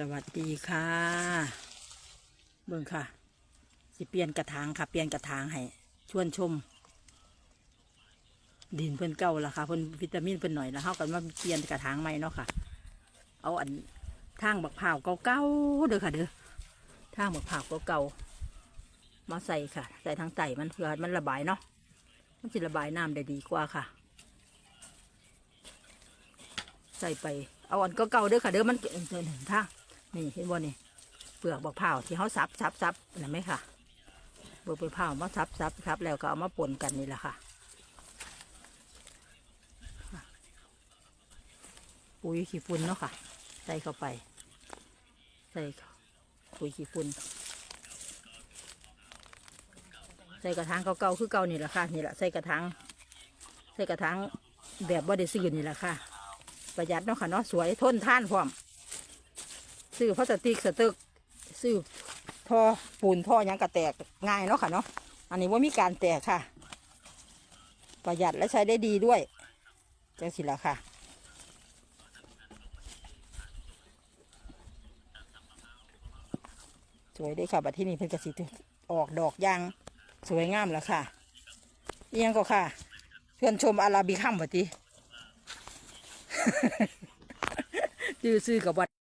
สวัสดีค่ะ เบิ่งค่ะ สิเปลี่ยนกระถางค่ะ เปลี่ยนกระถางให้ชวนชม ดินเพิ่นเก่าละค่ะเพิ่นวิตามินเพิ่นหน่อยแล้วเฮากันมาเปลี่ยนกระถางใหม่เนาะค่ะ เอาอันทางบักพร้าวเก่าๆเด้อค่ะเด้อทางบักพร้าวเก่าๆมาใส่ค่ะ ใส่ทางไตมันเพื่อมันระบายเนาะมันสิระบายน้ำได้ดีกว่าค่ะ ใส่ไปเอาอันเก่าๆเด้อค่ะเด้อมันเดินถึงทาง นี่เห็นบ่นี่เปลือกบักพร้าที่เขาซับซับซับเห็นไหมค่ะเปลือกบักพร้ามาซับซับซับแล้วก็เอามาปนกันนี่แหละค่ะ ปุ๋ยขี้ฝุ่นเนาะค่ะ ใส่เข้าไป ใส่ปุ๋ยขี้ฝุ่นใส่กระถางเก่าๆคือเก่านี่แหละค่ะนี่แหละใส่กระถางใส่กระถางแบบบ่ได้ซื้อนี่แหละค่ะ ประหยัดเนาะค่ะเนาะสวยทนท่านพร้อม ซื้อพลาสติกสตึกซื้อท่อปูนท่อยังกระแตกง่ายเนาะค่ะเนาะอันนี้ว่ามีการแตกค่ะ ประหยัดและใช้ได้ดีด้วยจังสิละค่ะสวยด้ค่ะบัดที่นี่เพิ่นกระสิออกดอกยางสวยงามแล้วค่ะเอียงก็ค่ะ เพื่อนชมอาราบิคัมบัดทีจื้อซื้อกับวัด